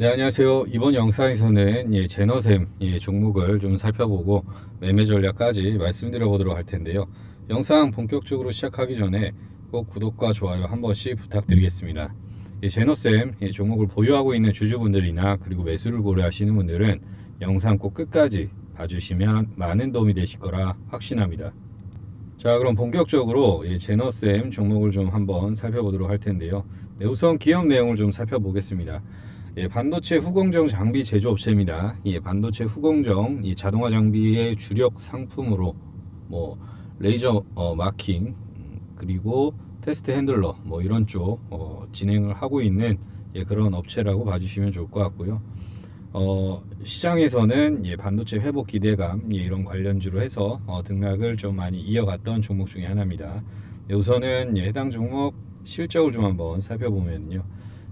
네, 안녕하세요. 이번 영상에서는 예, 제너셈 예, 종목을 좀 살펴보고 매매 전략까지 말씀드려 보도록 할 텐데요. 영상 본격적으로 시작하기 전에 꼭 구독과 좋아요 한 번씩 부탁드리겠습니다. 예, 제너셈 예, 종목을 보유하고 있는 주주분들이나 그리고 매수를 고려하시는 분들은 영상 꼭 끝까지 봐주시면 많은 도움이 되실 거라 확신합니다. 자 그럼 본격적으로 예, 제너셈 종목을 좀 한번 살펴보도록 할 텐데요. 네, 우선 기업 내용을 좀 살펴보겠습니다. 예, 반도체 후공정 장비 제조업체입니다. 예, 반도체 후공정 이 자동화 장비의 주력 상품으로 뭐 레이저 어, 마킹 음, 그리고 테스트 핸들러 뭐 이런 쪽 어, 진행을 하고 있는 예, 그런 업체라고 봐주시면 좋을 것 같고요. 어, 시장에서는 예, 반도체 회복 기대감 예, 이런 관련주로 해서 어, 등락을 좀 많이 이어갔던 종목 중에 하나입니다. 예, 우선은 예, 해당 종목 실적을 좀 한번 살펴보면요.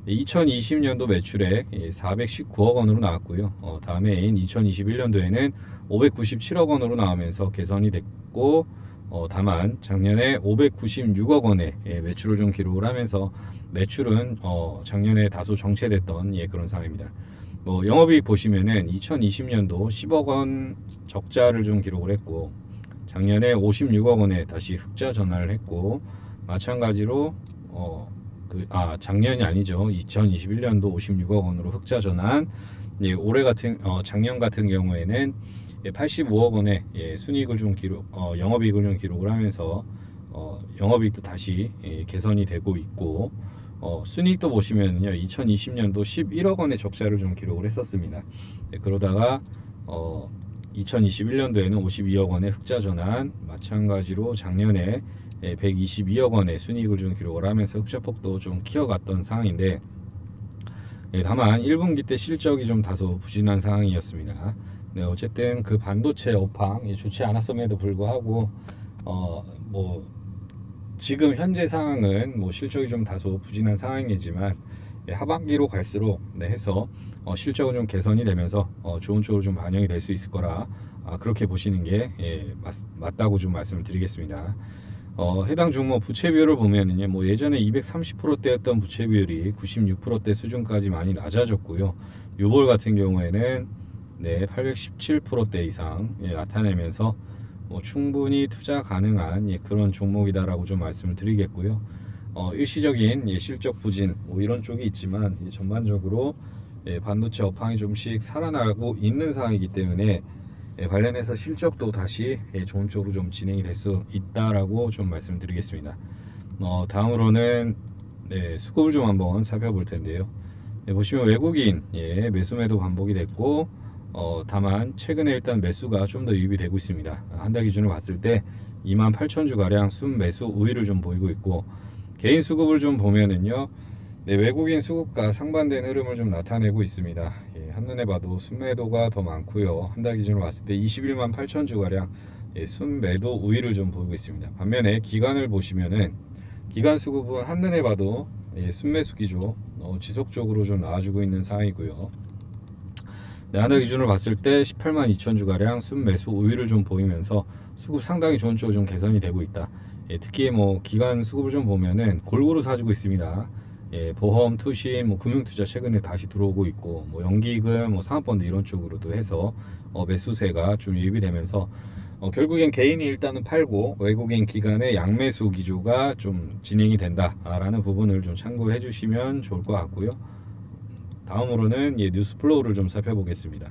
2020년도 매출액 419억 원으로 나왔고요. 어, 다음에 2021년도에는 597억 원으로 나오면서 개선이 됐고, 어, 다만 작년에 596억 원의 예, 매출을 좀 기록을 하면서 매출은 어, 작년에 다소 정체됐던 예, 그런 상황입니다. 뭐 영업이익 보시면은 2020년도 10억 원 적자를 좀 기록을 했고, 작년에 56억 원에 다시 흑자 전환을 했고, 마찬가지로 어, 그, 아, 작년이 아니죠. 2021년도 56억 원으로 흑자 전환. 예, 올해 같은, 어, 작년 같은 경우에는 예, 85억 원의 예, 순이익을 좀 기록, 어, 영업이익을 좀 기록을 하면서 어, 영업이익도 다시 예, 개선이 되고 있고, 어, 순이익도 보시면요, 2020년도 11억 원의 적자를 좀 기록을 했었습니다. 예, 그러다가 어, 2021년도에는 52억 원의 흑자 전환, 마찬가지로 작년에 122억 원의 순이익을 좀 기록을 하면서 흑자폭도 좀 키워갔던 상황인데 예, 다만 1분기 때 실적이 좀 다소 부진한 상황이었습니다. 네, 어쨌든 그 반도체 업황 이 좋지 않았음에도 불구하고 어, 뭐 지금 현재 상황은 뭐 실적이 좀 다소 부진한 상황이지만 예, 하반기로 갈수록 네, 해서 어, 실적은 좀 개선이 되면서 어, 좋은 쪽으로 좀 반영이 될 수 있을 거라 아, 그렇게 보시는 게 예, 맞, 맞다고 좀 말씀을 드리겠습니다. 어, 해당 종목 부채 비율을 보면은요, 뭐 예전에 230%대였던 부채 비율이 96%대 수준까지 많이 낮아졌고요. 요볼 같은 경우에는 네, 817%대 이상 예, 나타내면서 뭐 충분히 투자 가능한 예, 그런 종목이다라고 좀 말씀을 드리겠고요. 어, 일시적인 예, 실적 부진 뭐 이런 쪽이 있지만 예, 전반적으로 예, 반도체 업황이 좀씩 살아나고 있는 상황이기 때문에 예, 관련해서 실적도 다시 예, 좋은 쪽으로 좀 진행이 될 수 있다라고 좀 말씀드리겠습니다. 어, 다음으로는 네, 수급을 좀 한번 살펴볼 텐데요. 네, 보시면 외국인 예, 매수매도 반복이 됐고 어, 다만 최근에 일단 매수가 좀 더 유입이 되고 있습니다. 한 달 기준으로 봤을 때 2만 8천 주 가량 순 매수 우위를 좀 보이고 있고 개인 수급을 좀 보면은요. 네, 외국인 수급과 상반된 흐름을 좀 나타내고 있습니다. 예, 한눈에 봐도 순매도가 더 많고요. 한 달 기준으로 봤을 때 21만 8천 주 가량 예, 순매도 우위를 좀 보이고 있습니다. 반면에 기간을 보시면은 기간 수급은 한눈에 봐도 예, 순매수 기조 어, 지속적으로 좀 나와주고 있는 상황이고요. 네, 한달 기준으로 봤을 때 18만 2천 주 가량 순매수 우위를 좀 보이면서 수급 상당히 좋은 쪽으로 좀 개선이 되고 있다. 예, 특히 뭐 기간 수급을 좀 보면은 골고루 사주고 있습니다. 예, 보험, 투신, 뭐 금융투자 최근에 다시 들어오고 있고, 뭐 연기금, 뭐 상업펀드 이런 쪽으로도 해서 어, 매수세가 좀 유입이 되면서 어, 결국엔 개인이 일단은 팔고 외국인 기관의 양매수 기조가 좀 진행이 된다라는 부분을 좀 참고해 주시면 좋을 것 같고요. 다음으로는 예, 뉴스 플로우를 좀 살펴보겠습니다.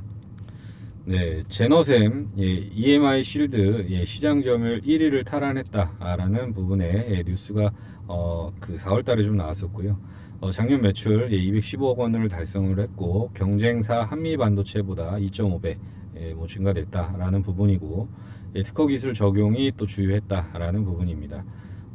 네, 제너셈 예, EMI 실드 예, 시장 점유율 1위를 탈환했다라는 부분에 예, 뉴스가 어, 그 4월달에 좀 나왔었고요. 어, 작년 매출 예, 215억 원을 달성을 했고 경쟁사 한미 반도체보다 2.5배 예, 뭐 증가됐다라는 부분이고 예, 특허 기술 적용이 또 주요했다라는 부분입니다.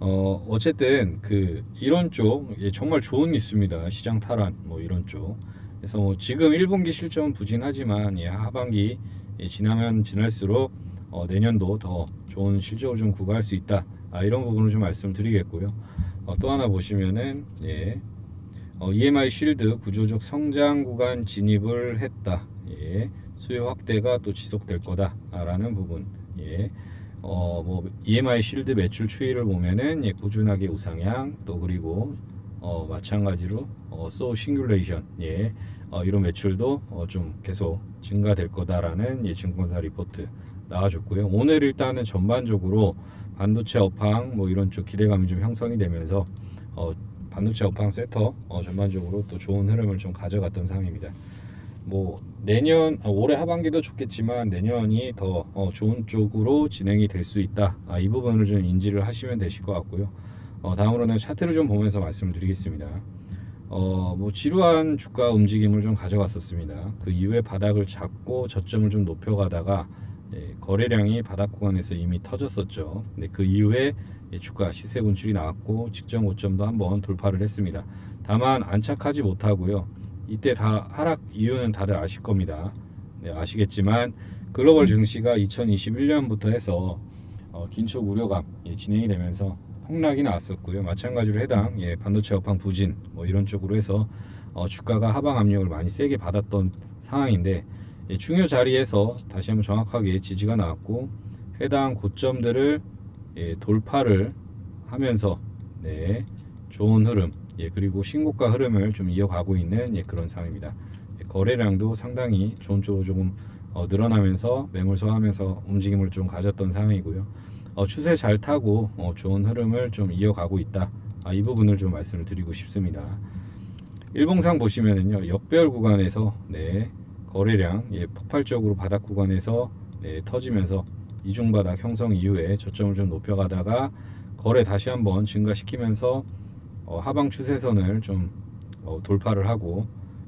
어, 어쨌든 그 이런 쪽 예, 정말 좋은 뉴스입니다. 시장 탈환 뭐 이런 쪽. 그래서 뭐 지금 1분기 실적은 부진하지만 예, 하반기 예, 지나면 지날수록 어, 내년도 더 좋은 실적을 좀 구가할 수 있다. 아, 이런 부분을 좀 말씀드리겠고요. 어, 또 하나 보시면은 예, 어, EMI 실드 구조적 성장 구간 진입을 했다. 예, 수요 확대가 또 지속될 거다라는 부분. 예. 어, 뭐 EMI 실드 매출 추이를 보면은 예, 꾸준하게 우상향 또 그리고 어, 마찬가지로 어, 소 싱귤레이션 예, 어, 이런 매출도 어, 좀 계속 증가될 거다라는 예, 증권사 리포트 나와줬고요. 오늘 일단은 전반적으로 반도체 업황 뭐 이런 쪽 기대감이 좀 형성이 되면서 어, 반도체 업황 섹터 어, 전반적으로 또 좋은 흐름을 좀 가져갔던 상황입니다. 뭐 내년 아, 올해 하반기도 좋겠지만 내년이 더 어, 좋은 쪽으로 진행이 될 수 있다. 아, 이 부분을 좀 인지를 하시면 되실 것 같고요. 어, 다음으로는 차트를 좀 보면서 말씀을 드리겠습니다. 어, 뭐 지루한 주가 움직임을 좀 가져갔었습니다. 그 이후에 바닥을 잡고 저점을 좀 높여가다가 예, 거래량이 바닥 구간에서 이미 터졌었죠. 근데 그 이후에 예, 주가 시세 분출이 나왔고 직전 고점도 한번 돌파를 했습니다. 다만 안착하지 못하고요. 이때 다 하락 이유는 다들 아실 겁니다. 네, 아시겠지만 글로벌 증시가 2021년부터 해서 어, 긴축 우려감 예, 진행이 되면서 폭락이 나왔었고요. 마찬가지로 해당 예, 반도체 업황 부진 뭐 이런 쪽으로 해서 어, 주가가 하방 압력을 많이 세게 받았던 상황인데 예, 중요 자리에서 다시 한번 정확하게 지지가 나왔고 해당 고점들을 예, 돌파를 하면서 네, 좋은 흐름 예, 그리고 신고가 흐름을 좀 이어가고 있는 예, 그런 상황입니다. 예, 거래량도 상당히 좋은 쪽으로 조금 어, 늘어나면서 매물 소화하면서 움직임을 좀 가졌던 상황이고요. 어, 추세 잘 타고 어, 좋은 흐름을 좀 이어가고 있다. 아, 이 부분을 좀 말씀을 드리고 싶습니다. 일봉상 보시면은요 역별 구간에서 네, 거래량 예, 폭발적으로 바닥 구간에서 네, 터지면서 이중 바닥 형성 이후에 저점을 좀 높여가다가 거래 다시 한번 증가시키면서 어, 하방 추세선을 좀 어, 돌파를 하고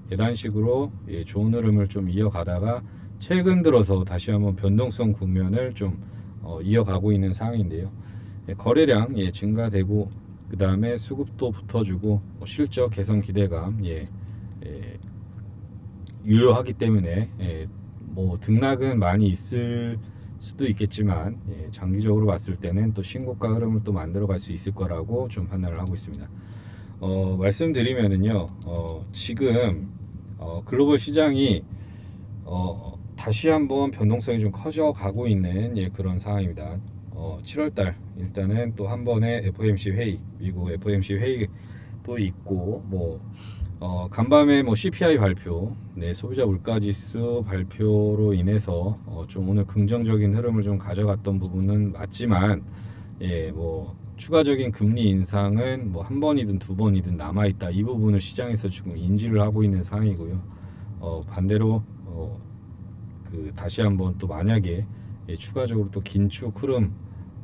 계단식으로 예, 좋은 흐름을 좀 이어가다가 최근 들어서 다시 한번 변동성 국면을 좀 어, 이어가고 있는 상황인데요. 예, 거래량 예, 증가되고 그 다음에 수급도 붙어주고 뭐 실적 개선 기대감 예, 예, 유효하기 때문에 예, 뭐 등락은 많이 있을 수도 있겠지만 예, 장기적으로 봤을 때는 또 신고가 흐름을 또 만들어 갈 수 있을 거라고 좀 판단을 하고 있습니다. 어, 말씀드리면은요, 어, 지금 어, 글로벌 시장이 어, 다시 한번 변동성이 좀 커져 가고 있는 예, 그런 상황입니다. 어, 7월달 일단은 또 한 번의 FOMC 회의, 미국 FOMC 회의도 있고 뭐 어, 간밤에 뭐 CPI 발표, 네, 소비자 물가지수 발표로 인해서 어, 좀 오늘 긍정적인 흐름을 좀 가져갔던 부분은 맞지만, 예, 뭐 추가적인 금리 인상은 뭐 한 번이든 두 번이든 남아 있다. 이 부분을 시장에서 지금 인지를 하고 있는 상황이고요. 어, 반대로 어, 그 다시 한번 또 만약에 예, 추가적으로 또 긴축 흐름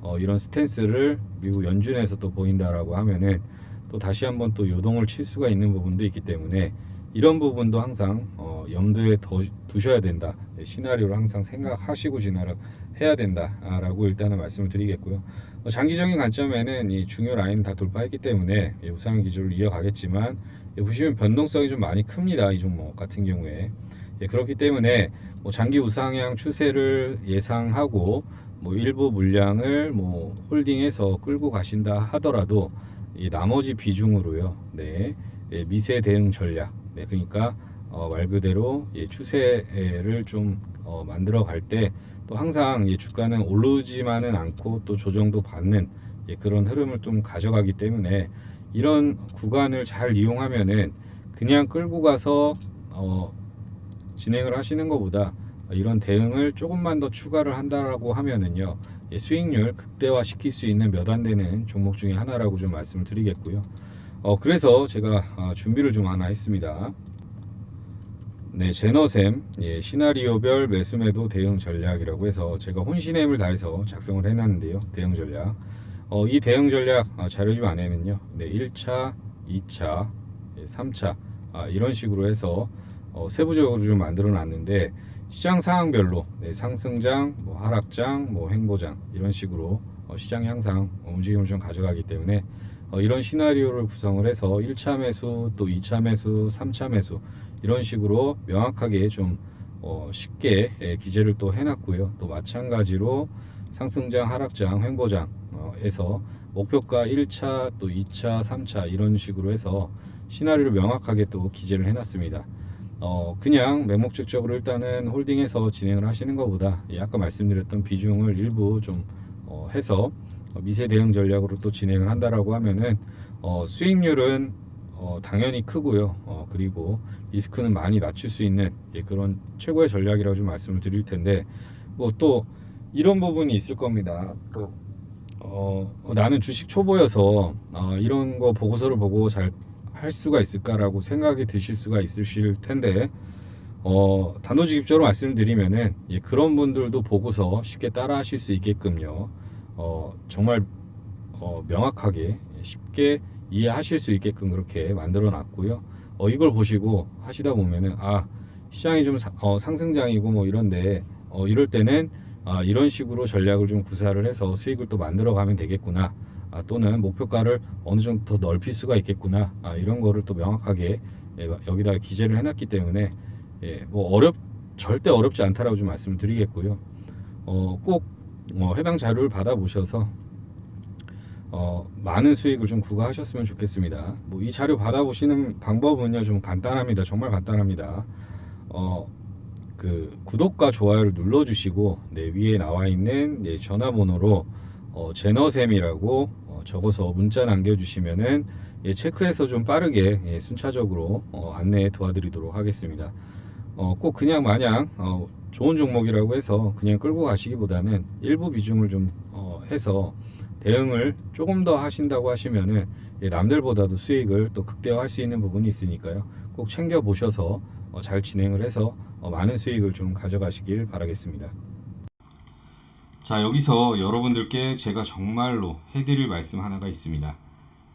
어, 이런 스탠스를 미국 연준에서 또 보인다라고 하면은 또 다시 한번 또 요동을 칠 수가 있는 부분도 있기 때문에 이런 부분도 항상 어, 염두에 더 두셔야 된다. 네, 시나리오를 항상 생각하시고 진화를 해야 된다라고 일단은 말씀을 드리겠고요. 어, 장기적인 관점에는 이 중요 라인 다 돌파했기 때문에 예, 우상 기조를 이어가겠지만 예, 보시면 변동성이 좀 많이 큽니다. 이 종목 같은 경우에 예, 그렇기 때문에 뭐 장기 우상향 추세를 예상하고 뭐 일부 물량을 뭐 홀딩해서 끌고 가신다 하더라도 이 나머지 비중으로요. 네. 예, 미세 대응 전략. 네, 그러니까 어, 말 그대로 예, 추세를 좀 어, 만들어 갈 때 또 항상 예, 주가는 오르지만은 않고 또 조정도 받는 예, 그런 흐름을 좀 가져가기 때문에 이런 구간을 잘 이용하면은 그냥 끌고 가서 어, 진행을 하시는 것보다 이런 대응을 조금만 더 추가를 한다라고 하면은요 예, 수익률 극대화 시킬 수 있는 몇 안 되는 종목 중에 하나라고 좀 말씀을 드리겠고요. 어, 그래서 제가 아, 준비를 좀 하나 했습니다. 네, 제너셈 예, 시나리오별 매수매도 대응 전략이라고 해서 제가 혼신의 힘을 다해서 작성을 해놨는데요. 대응 전략. 어, 이 대응 전략 아, 자료집 안에는요. 네, 1차, 2차, 예, 3차 아, 이런 식으로 해서 어, 세부적으로 좀 만들어 놨는데 시장 상황별로 네, 상승장, 뭐 하락장, 뭐 횡보장 이런 식으로 어, 시장이 항상 움직임을 좀 가져가기 때문에 어, 이런 시나리오를 구성을 해서 1차 매수, 또 2차 매수, 3차 매수 이런 식으로 명확하게 좀 어, 쉽게 예, 기재를 또 해놨고요. 또 마찬가지로 상승장, 하락장, 횡보장에서 목표가 1차, 또 2차, 3차 이런 식으로 해서 시나리오를 명확하게 또 기재를 해놨습니다. 어, 그냥 맹목적적으로 일단은 홀딩해서 진행을 하시는 것보다 예, 아까 말씀드렸던 비중을 일부 좀 어, 해서 어, 미세 대응 전략으로 또 진행을 한다라고 하면은 어, 수익률은 어, 당연히 크고요. 어, 그리고 리스크는 많이 낮출 수 있는 예, 그런 최고의 전략이라고 좀 말씀을 드릴 텐데 뭐 또 이런 부분이 있을 겁니다. 또 어, 어, 나는 주식 초보여서 어, 이런 거 보고서를 보고 잘 할 수가 있을까라고 생각이 드실 수가 있으실 텐데 어, 단도직입적으로 말씀을 드리면은 예, 그런 분들도 보고서 쉽게 따라 하실 수 있게끔요. 어, 정말 어, 명확하게 쉽게 이해하실 수 있게끔 그렇게 만들어 놨고요. 어, 이걸 보시고 하시다 보면은 아 시장이 좀 사- 어, 상승장이고 뭐 이런데 어, 이럴 때는 아, 이런 식으로 전략을 좀 구사를 해서 수익을 또 만들어 가면 되겠구나. 아, 또는 목표가를 어느 정도 더 넓힐 수가 있겠구나. 아, 이런 거를 또 명확하게 예, 여기다 기재를 해놨기 때문에 예, 뭐 어렵 절대 어렵지 않다라고 좀 말씀을 드리겠고요. 어, 꼭 어, 해당 자료를 받아보셔서 어, 많은 수익을 좀 구가하셨으면 좋겠습니다. 뭐 이 자료 받아보시는 방법은요 좀 간단합니다. 정말 간단합니다. 어, 그 구독과 좋아요를 눌러주시고 네, 위에 나와 있는 예, 전화번호로 어, 제너셈이라고 어, 적어서 문자 남겨주시면은 예, 체크해서 좀 빠르게 예, 순차적으로 어, 안내 도와드리도록 하겠습니다. 어, 꼭 그냥 마냥 어, 좋은 종목이라고 해서 그냥 끌고 가시기보다는 일부 비중을 좀 어, 해서 대응을 조금 더 하신다고 하시면은 예, 남들보다도 수익을 또 극대화할 수 있는 부분이 있으니까요. 꼭 챙겨 보셔서 어, 잘 진행을 해서 어, 많은 수익을 좀 가져가시길 바라겠습니다. 자 여기서 여러분들께 제가 정말로 해드릴 말씀 하나가 있습니다.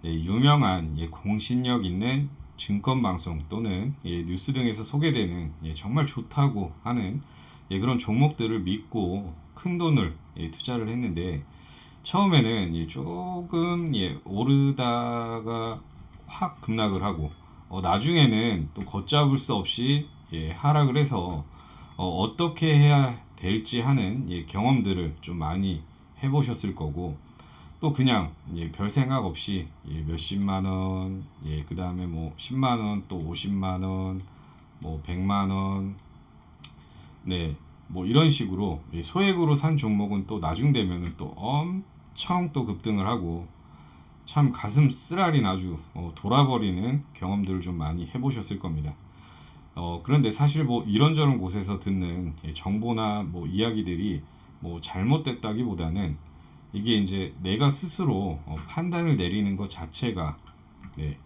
네, 유명한 예, 공신력 있는 증권 방송 또는 예, 뉴스 등에서 소개되는 예, 정말 좋다고 하는 예, 그런 종목들을 믿고 큰 돈을 예, 투자를 했는데 처음에는 예, 조금 예, 오르다가 확 급락을 하고 어, 나중에는 또 걷잡을 수 없이 예, 하락을 해서 어, 어떻게 해야 될지 하는 예, 경험들을 좀 많이 해보셨을 거고 또 그냥 예, 별 생각 없이 예, 몇십만 원, 예, 그 다음에 뭐 10만 원, 또 50만 원, 뭐 100만 원, 네, 뭐 이런 식으로 예, 소액으로 산 종목은 또 나중 되면은 또 엄청 또 급등을 하고 참 가슴 쓰라린 아주 어, 돌아버리는 경험들을 좀 많이 해보셨을 겁니다. 어, 그런데 사실 뭐 이런저런 곳에서 듣는 예, 정보나 뭐 이야기들이 뭐 잘못됐다기보다는 이게 이제 내가 스스로 어, 판단을 내리는 것 자체가 네,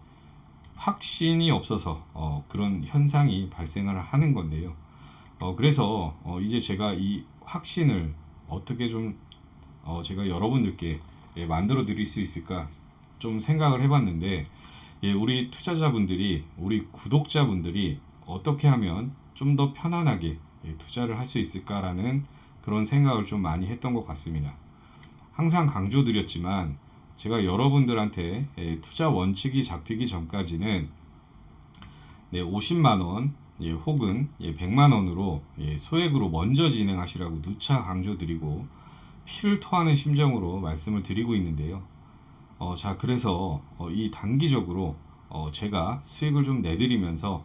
확신이 없어서 어, 그런 현상이 발생을 하는 건데요. 어, 그래서 어, 이제 제가 이 확신을 어떻게 좀 어, 제가 여러분들께 예, 만들어 드릴 수 있을까 좀 생각을 해봤는데 예, 우리 투자자분들이 우리 구독자분들이 어떻게 하면 좀 더 편안하게 예, 투자를 할 수 있을까라는 그런 생각을 좀 많이 했던 것 같습니다. 항상 강조드렸지만 제가 여러분들한테 예, 투자 원칙이 잡히기 전까지는 네, 50만 원 예, 혹은 예, 100만 원으로 예, 소액으로 먼저 진행하시라고 누차 강조드리고 피를 토하는 심정으로 말씀을 드리고 있는데요. 어, 자, 그래서 어, 이 단기적으로 어, 제가 수익을 좀 내드리면서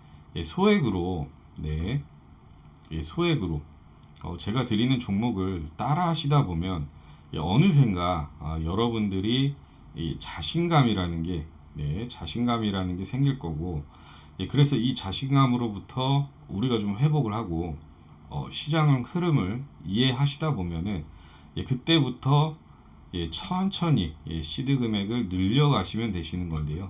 예, 소액으로 네, 예, 소액으로 어, 제가 드리는 종목을 따라 하시다 보면 예, 어느샌가 아, 여러분들이 이 자신감이라는 게 네, 자신감이라는 게 생길 거고 예, 그래서 이 자신감으로부터 우리가 좀 회복을 하고 어, 시장 흐름을 이해하시다 보면은 예, 그때부터 예, 천천히 예, 시드 금액을 늘려가시면 되시는 건데요.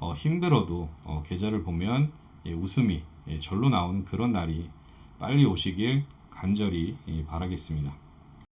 어, 힘들어도 어, 계좌를 보면 예, 웃음이 예, 절로 나오는 그런 날이 빨리 오시길 간절히 예, 바라겠습니다.